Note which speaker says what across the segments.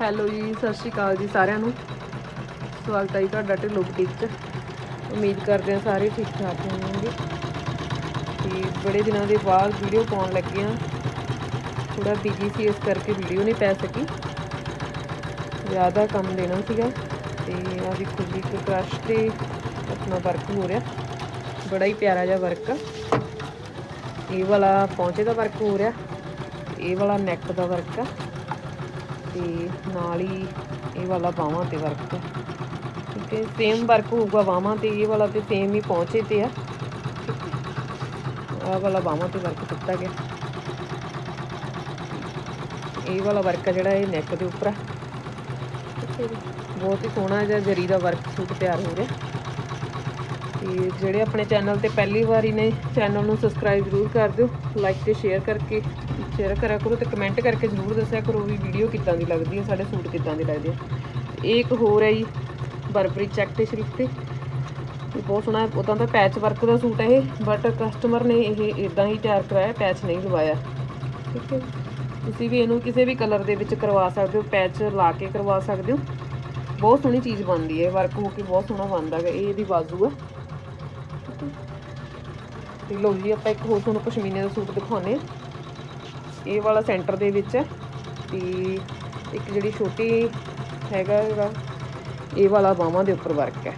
Speaker 1: Hello ਜੀ, ਸਤਿ ਸ਼੍ਰੀ ਅਕਾਲ ਜੀ ਸਾਰਿਆਂ ਨੂੰ। ਸਵਾਗਤ ਹੈ ਜੀ ਤੁਹਾਡਾ ਢਿੱਲੋਂ ਬੁਟੀਕ 'ਚ। ਉਮੀਦ ਕਰਦੇ ਹਾਂ ਸਾਰੇ ਠੀਕ ਠਾਕ ਹੋਣਗੇ। ਤੇ ਬੜੇ ਦਿਨਾਂ ਦੇ ਬਾਅਦ ਵੀਡੀਓ ਪਾਉਣ ਲੱਗੇ ਹਾਂ। ਥੋੜਾ ਬਿਜ਼ੀ ਸੀ, ਇਸ ਕਰਕੇ ਵੀਡੀਓ ਨਹੀਂ ਪੈ ਸਕੀ। ਜ਼ਿਆਦਾ ਕੰਮ ਦੇਣਾ ਸੀਗਾ। ਤੇ ਆ ਦੇਖੋ ਜੀ, ਇੱਕ ਕ੍ਰਸ਼ ਤੇ ਆਪਣਾ ਵਰਕ ਹੋ ਰਿਹਾ। ਬੜਾ ਹੀ ਪਿਆਰਾ ਜਿਹਾ ਵਰਕ ਆ। ਇਹ ਵਾਲਾ ਪੌਂਚੇ ਦਾ ਵਰਕ ਹੋ ਰਿਹਾ। ਇਹ ਵਾਲਾ ਨੈਕ ਦਾ ਵਰਕ ਆ। ਤੇ ਨਾਲ ਹੀ ਇਹ ਵਾਲਾ ਬਾਹਾਂ ਤੇ ਵਰਕ ਠੀਕ ਹੈ ਸੇਮ ਵਰਕ ਹੋਊਗਾ ਬਾਹਾਂ ਤੇ ਇਹ ਵਾਲਾ ਤੇ ਸੇਮ ਹੀ ਪਹੁੰਚੇ ਤੇ ਆ। ਆਹ ਵਾਲਾ ਬਾਹਾਂ ਤੇ ਵਰਕ ਦਿੱਤਾ ਗਿਆ। ਇਹ ਵਾਲਾ ਵਰਕ ਜਿਹੜਾ ਇਹ ਨੈਕ ਦੇ ਉੱਪਰ ਆ। ਬਹੁਤ ਹੀ ਸੋਹਣਾ ਜਿਹਾ ਜਰੀ ਦਾ ਵਰਕ ਸੂਟ ਤਿਆਰ ਹੋ ਰਿਹਾ। ਤੇ ਜਿਹੜੇ ਆਪਣੇ ਚੈਨਲ ਤੇ ਪਹਿਲੀ ਵਾਰੀ ਨੇ ਚੈਨਲ ਨੂੰ ਸਬਸਕ੍ਰਾਈਬ ਜ਼ਰੂਰ ਕਰ ਦਿਓ ਲਾਈਕ ਤੇ ਸ਼ੇਅਰ ਕਰਕੇ ਸ਼ੇਅਰ ਕਰਿਆ ਕਰੋ ਤੇ ਕਮੈਂਟ ਕਰਕੇ ਜ਼ਰੂਰ ਦੱਸਿਆ ਕਰੋ ਵੀ ਵੀਡੀਓ ਕਿੱਦਾਂ ਦੀ ਲੱਗਦੀ ਹੈ, ਸਾਡੇ ਸੂਟ ਕਿੱਦਾਂ ਦੇ ਲੱਗਦੇ ਆ। ਇਹ ਇੱਕ ਹੋਰ ਹੈ ਜੀ, ਬਰਬਰੀ ਚੈੱਕ ਤੇ ਸ਼ਰੀਕ ਤੇ। ਬਹੁਤ ਸੋਹਣਾ ਹੈ ਉਦਾਂ ਤਾਂ ਪੈਚ ਵਰਕ ਦਾ ਸੂਟ ਹੈ ਇਹ ਬਟ ਕਸਟਮਰ ਨੇ ਇਹ ਇਦਾਂ ਹੀ ਤਿਆਰ ਕਰਾਇਆ ਪੈਚ ਨਹੀਂ ਲਵਾਇਆ। ਠੀਕ ਹੈ ਤੁਸੀਂ ਵੀ ਇਹਨੂੰ ਕਿਸੇ ਵੀ ਕਲਰ ਦੇ ਵਿੱਚ ਕਰਵਾ ਸਕਦੇ ਹੋ ਪੈਚ ਲਾ ਕੇ ਕਰਵਾ ਸਕਦੇ ਹੋ। ਬਹੁਤ ਸੋਹਣੀ ਚੀਜ਼ ਬਣਦੀ ਹੈ ਵਰਕ ਹੋ ਕੇ ਬਹੁਤ ਸੋਹਣਾ ਬਣਦਾ ਹੈ ਇਹ ਇਹਦੀ ਬਾਜ਼ੂ ਆ। ਤੇ ਲਓ ਜੀ ਆਪਾਂ ਇੱਕ ਹੋਰ ਤੁਹਾਨੂੰ ਪਸ਼ਮੀਨੇ ਦਾ ਸੂਟ ਦਿਖਾਉਨੇ ਇਹ ਵਾਲਾ ਸੈਂਟਰ ਦੇ ਵਿੱਚ ਤੇ ਇੱਕ ਜਿਹੜੀ ਛੋਟੀ ਹੈਗਾ ਹੈਗਾ ਇਹ ਵਾਲਾ ਬਾਹਾਂ ਦੇ ਉੱਪਰ ਵਰਕ ਹੈ।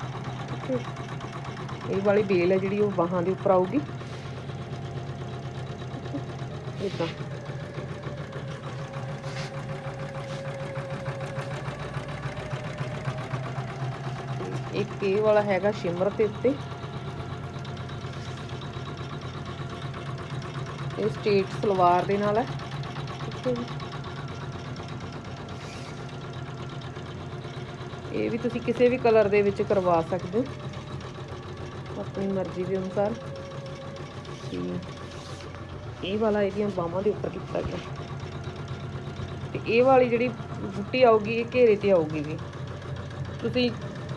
Speaker 1: ਇਹ ਵਾਲੀ ਬੇਲ ਹੈ ਜਿਹੜੀ ਉਹ ਬਾਹਾਂ ਦੇ ਉੱਪਰ ਆਊਗੀ। ਇਦਾਂ। ਇੱਕ ਇਹ ਵਾਲਾ ਹੈਗਾ ਸ਼ਿਮਰ ਦੇ ਉੱਤੇ। ਇਹ ਸਟੇਟ ਸਲਵਾਰ ਦੇ ਨਾਲ ਹੈ। ਠੀਕ ਹੈ ਜੀ ਇਹ ਵੀ ਤੁਸੀਂ ਕਿਸੇ ਵੀ ਕਲਰ ਦੇ ਵਿੱਚ ਕਰਵਾ ਸਕਦੇ ਹੋ। ਆਪਣੀ ਮਰਜ਼ੀ ਦੇ ਅਨੁਸਾਰ। ਇਹ ਵਾਲਾ ਇਹਦੀਆਂ ਬਾਹਾਂ ਦੇ ਉੱਪਰ ਕੀਤਾ ਗਿਆ। ਤੇ ਇਹ ਵਾਲੀ ਜਿਹੜੀ ਬੁੱਟੀ ਆਊਗੀ, ਇਹ ਘੇਰੇ ਤੇ ਆਊਗੀ ਵੀ। ਤੁਸੀਂ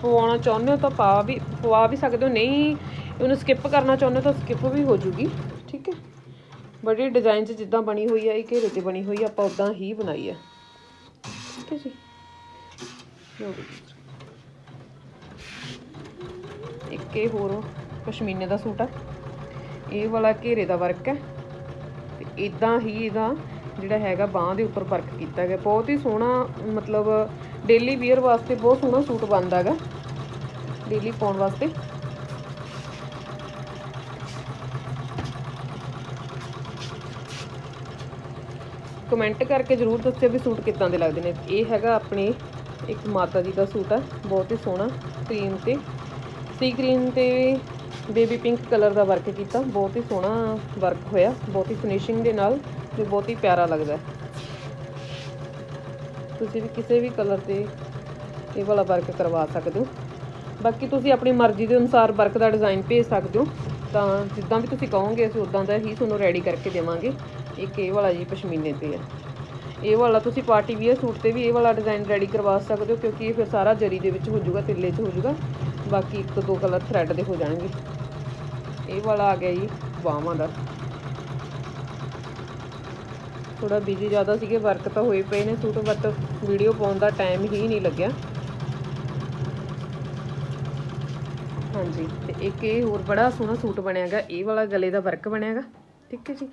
Speaker 1: ਪਵਾਉਣਾ ਚਾਹੁੰਦੇ ਹੋ ਤਾਂ ਪਾ ਵੀ, ਪਵਾ ਵੀ ਸਕਦੇ ਹੋ। ਨਹੀਂ, ਉਹਨੂੰ ਸਕਿਪ ਕਰਨਾ ਚਾਹੁੰਦੇ ਹੋ ਤਾਂ ਸਕਿਪ ਵੀ ਹੋ ਜੂਗੀ। ਠੀਕ ਹੈ। ਬੜੇ ਡਿਜ਼ਾਈਨ 'ਚ ਜਿੱਦਾਂ ਬਣੀ ਹੋਈ ਹੈ ਇਹ ਘੇਰੇ ਤੇ ਬਣੀ ਹੋਈ ਆਪਾਂ ਉਦਾਂ ਹੀ ਬਣਾਈ ਹੈ ਠੀਕ ਹੈ ਜੀ। ਇੱਕ ਇਹ ਹੋਰ ਪਸ਼ਮੀਨੇ ਦਾ ਸੂਟ ਹੈ ਇਹ ਵਾਲਾ ਘੇਰੇ ਦਾ ਵਰਕ ਹੈ ਤੇ ਇਦਾਂ ਹੀ ਇਹਦਾ ਜਿਹੜਾ ਹੈਗਾ ਬਾਹ ਦੇ ਉੱਪਰ ਵਰਕ ਕੀਤਾ ਗਿਆ। ਬਹੁਤ ਹੀ ਸੋਹਣਾ, ਮਤਲਬ ਡੇਲੀ ਵੀਅਰ ਵਾਸਤੇ ਬਹੁਤ ਸੋਹਣਾ ਸੂਟ ਬਣਦਾ ਹੈਗਾ। ਡੇਲੀ ਪਾਉਣ ਵਾਸਤੇ। ਕਮੈਂਟ ਕਰਕੇ ਜਰੂਰ ਦੱਸਿਓ ਵੀ ਸੂਟ ਕਿੱਦਾਂ ਦੇ ਲੱਗਦੇ ਨੇ। ਇਹ ਹੈਗਾ ਆਪਣੇ ਇੱਕ ਮਾਤਾ ਜੀ ਦਾ ਸੂਟ ਆ, ਬਹੁਤ ਹੀ ਸੋਹਣਾ ਕਰੀਮ ਤੇ। ਸੀ ਕਰੀਮ ਤੇ ਬੇਬੀ ਪਿੰਕ ਕਲਰ ਦਾ ਵਰਕ ਕੀਤਾ, ਬਹੁਤ ਹੀ ਸੋਹਣਾ ਵਰਕ ਹੋਇਆ, ਬਹੁਤ ਹੀ ਫਿਨਿਸ਼ਿੰਗ ਦੇ ਨਾਲ ਤੇ ਬਹੁਤ ਹੀ ਪਿਆਰਾ ਲੱਗਦਾ। ਤੁਸੀਂ ਵੀ ਕਿਸੇ ਵੀ ਕਲਰ ਤੇ ਇਹ ਵਾਲਾ ਵਰਕ ਕਰਵਾ ਸਕਦੇ ਹੋ। ਬਾਕੀ ਤੁਸੀਂ ਆਪਣੀ ਮਰਜ਼ੀ ਦੇ ਅਨੁਸਾਰ ਵਰਕ ਦਾ ਡਿਜ਼ਾਈਨ ਭੇਜ ਸਕਦੇ ਹੋ। ਤਾਂ ਜਿੱਦਾਂ ਵੀ ਤੁਸੀਂ ਕਹੋਗੇ, ਅਸੀਂ ਉਦਾਂ ਦਾ ਹੀ ਤੁਹਾਨੂੰ ਰੈਡੀ ਕਰਕੇ ਦੇਵਾਂਗੇ। ਇੱਕ ਇਹ ਵਾਲਾ ਜੀ ਪਸ਼ਮੀਨੇ ਤੇ ਹੈ ਇਹ ਵਾਲਾ ਤੁਸੀਂ ਪਾਰਟੀ ਵੀਅਰ ਸੂਟ ਤੇ ਵੀ ਇਹ ਵਾਲਾ ਡਿਜ਼ਾਈਨ ਰੈਡੀ ਕਰਵਾ ਸਕਦੇ ਹੋ, ਕਿਉਂਕਿ ਇਹ ਫਿਰ ਸਾਰਾ ਜਰੀ ਦੇ ਵਿੱਚ ਹੋ ਜਾਊਗਾ, ਤਿੱਲੇ 'ਚ ਹੋ ਜਾਊਗਾ। ਬਾਕੀ ਇੱਕ ਤੋਂ ਦੋ ਕਲਰ ਥਰੈਡ ਦੇ ਹੋ ਜਾਣਗੇ। ਇਹ ਵਾਲਾ ਆ ਗਿਆ ਜੀ ਬਾਹਾਂ ਦਾ। ਥੋੜਾ ਬਿਜ਼ੀ ਜ਼ਿਆਦਾ ਸੀਗੇ ਵਰਕ ਤਾਂ ਹੋਏ ਪਏ ਨੇ ਸੂਟ ਬਟ ਵੀਡੀਓ ਪਾਉਣ ਦਾ ਟਾਈਮ ਹੀ ਨਹੀਂ ਲੱਗਿਆ। ਹਾਂਜੀ, ਤੇ ਇੱਕ ਇਹ ਹੋਰ ਬੜਾ ਸੋਹਣਾ ਸੂਟ ਬਣਿਆਗਾ ਇਹ ਵਾਲਾ ਗਲੇ ਦਾ ਵਰਕ ਬਣਿਆਗਾ ਠੀਕ ਹੈ ਜੀ?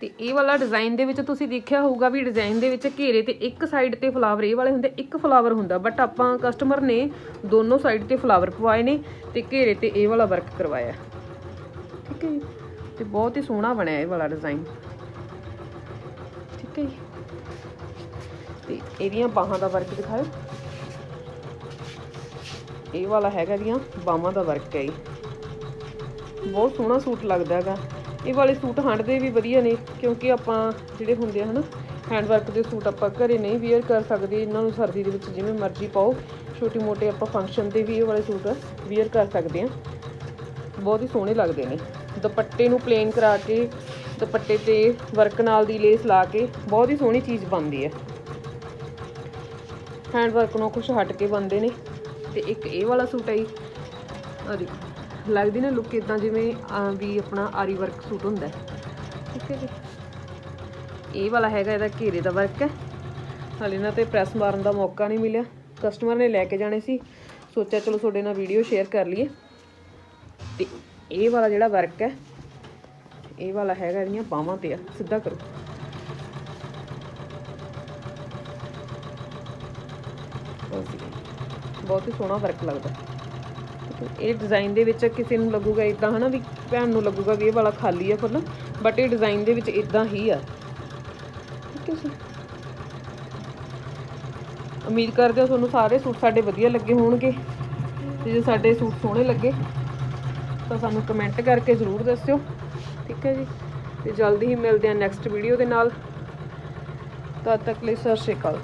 Speaker 1: ਤੇ ਇਹ ਵਾਲਾ ਡਿਜ਼ਾਈਨ ਦੇ ਵਿੱਚ ਤੁਸੀਂ ਦੇਖਿਆ ਹੋਊਗਾ ਵੀ ਡਿਜ਼ਾਈਨ ਦੇ ਵਿੱਚ ਘੇਰੇ ਤੇ ਇੱਕ ਸਾਈਡ ਤੇ ਫਲਾਵਰ ਇਹ ਵਾਲੇ ਹੁੰਦੇ ਇੱਕ ਫਲਾਵਰ ਹੁੰਦਾ ਬਟ ਆਪਾਂ ਕਸਟਮਰ ਨੇ ਦੋਨੋਂ ਸਾਈਡ ਤੇ ਫਲਾਵਰ ਪਵਾਏ ਨੇ ਤੇ ਘੇਰੇ ਤੇ ਇਹ ਵਾਲਾ ਵਰਕ ਕਰਵਾਇਆ। ਠੀਕ ਹੈ ਜੀ? ਤੇ ਬਹੁਤ ਹੀ ਸੋਹਣਾ ਬਣਿਆ ਇਹ ਵਾਲਾ ਡਿਜ਼ਾਈਨ ਠੀਕ ਹੈ ਜੀ? ਤੇ ਇਹਦੀਆਂ ਬਾਹਾਂ ਦਾ ਵਰਕ ਦਿਖਾਓ ਇਹ ਵਾਲਾ ਹੈਗਾ ਦੀਆਂ ਬਾਹਾਂ ਦਾ ਵਰਕ ਹੈ ਇਹ। ਬਹੁਤ ਸੋਹਣਾ ਸੂਟ ਲੱਗਦਾ ਹੈਗਾ। ਇਹ ਵਾਲੇ ਸੂਟ ਹੰਡਦੇ ਵੀ ਵਧੀਆ ਨੇ, ਕਿਉਂਕਿ ਆਪਾਂ ਜਿਹੜੇ ਹੁੰਦੇ ਆ ਹਨਾ ਹੈਂਡ ਵਰਕ ਦੇ ਸੂਟ ਆਪਾਂ ਘਰੇ ਨਹੀਂ ਵੇਅਰ ਕਰ ਸਕਦੇ, ਇਹਨਾਂ ਨੂੰ ਸਰਦੀ ਦੇ ਵਿੱਚ ਜਿਵੇਂ ਮਰਜ਼ੀ ਪਾਓ, ਛੋਟੀ ਮੋਟੇ ਆਪਾਂ ਫੰਕਸ਼ਨ ਤੇ ਵੀ ਇਹ ਵਾਲੇ ਸੂਟ ਵੇਅਰ ਕਰ ਸਕਦੇ ਆ। ਬਹੁਤ ਹੀ ਸੋਹਣੇ ਲੱਗਦੇ ਨੇ। ਦੁਪੱਟੇ ਨੂੰ ਪਲੇਨ ਕਰਾ ਕੇ, ਦੁਪੱਟੇ ਤੇ ਵਰਕ ਨਾਲ ਦੀ ਲੇਸ ਲਾ ਕੇ, ਬਹੁਤ ਹੀ ਸੋਹਣੀ ਚੀਜ਼ ਬਣਦੀ ਹੈ। ਹੈਂਡ ਵਰਕ ਨੂੰ ਕੁਝ ਹਟ ਕੇ ਬਣਦੇ ਨੇ। ਤੇ ਇੱਕ ਇਹ ਵਾਲਾ ਸੂਟ ਹੈ ਜੀ ਆ ਦੇਖੋ। ਲੱਗਦੀ ਨਾ ਲੁੱਕ ਇਦਾਂ ਜਿਵੇਂ ਵੀ ਆਪਣਾ ਆਰੀ ਵਰਕ ਸੂਟ ਹੁੰਦਾ ਠੀਕ ਹੈ ਜੀ। ਇਹ ਵਾਲਾ ਹੈਗਾ ਇਹਦਾ ਘੇਰੇ ਦਾ ਵਰਕ ਹੈ। ਹਾਲੇ ਇਹਨਾਂ ਤੇ ਪ੍ਰੈਸ ਮਾਰਨ ਦਾ ਮੌਕਾ ਨਹੀਂ ਮਿਲਿਆ। ਕਸਟਮਰ ਨੇ ਲੈ ਕੇ ਜਾਣੇ ਸੀ। ਸੋਚਿਆ ਚਲੋ ਤੁਹਾਡੇ ਨਾਲ ਵੀਡੀਓ ਸ਼ੇਅਰ ਕਰ ਲਈਏ। ਤੇ ਇਹ ਵਾਲਾ ਜਿਹੜਾ ਵਰਕ ਹੈ, ਇਹ ਵਾਲਾ ਹੈਗਾ ਇਹਦੀਆਂ ਬਾਹਾਂ ਤੇ ਆ। ਸਿੱਧਾ ਕਰੋ। ਬਹੁਤ ਹੀ ਸੋਹਣਾ ਵਰਕ ਲੱਗਦਾ। ਇਹ ਡਿਜ਼ਾਈਨ ਦੇ ਵਿੱਚ ਕਿਸੇ ਨੂੰ ਲੱਗੂਗਾ ਇਦਾਂ ਹਨਾ ਵੀ ਭੈਣ ਨੂੰ ਲੱਗੂਗਾ ਵੀ ਇਹ ਵਾਲਾ ਖਾਲੀ ਆ ਫੁੱਲ ਬਟ ਇਹ ਡਿਜ਼ਾਈਨ ਦੇ ਵਿੱਚ ਇਦਾਂ ਹੀ ਆ। ਠੀਕ ਹੈ ਜੀ। ਉਮੀਦ ਕਰਦੇ ਹਾਂ ਤੁਹਾਨੂੰ ਸਾਰੇ ਸੂਟ ਸਾਡੇ ਵਧੀਆ ਲੱਗੇ ਹੋਣਗੇ ਤੇ ਜੇ ਸਾਡੇ ਸੂਟ ਸੋਹਣੇ ਲੱਗੇ, ਤਾਂ ਸਾਨੂੰ ਕਮੈਂਟ ਕਰਕੇ ਜ਼ਰੂਰ ਦੱਸਿਓ। ਠੀਕ ਹੈ ਜੀ। ਤੇ ਜਲਦੀ ਹੀ ਮਿਲਦੇ ਹਾਂ ਨੈਕਸਟ ਵੀਡੀਓ ਦੇ ਨਾਲ। ਤਦ ਤੱਕ ਲਈ ਸਤਿ ਸ਼੍ਰੀ ਅਕਾਲ।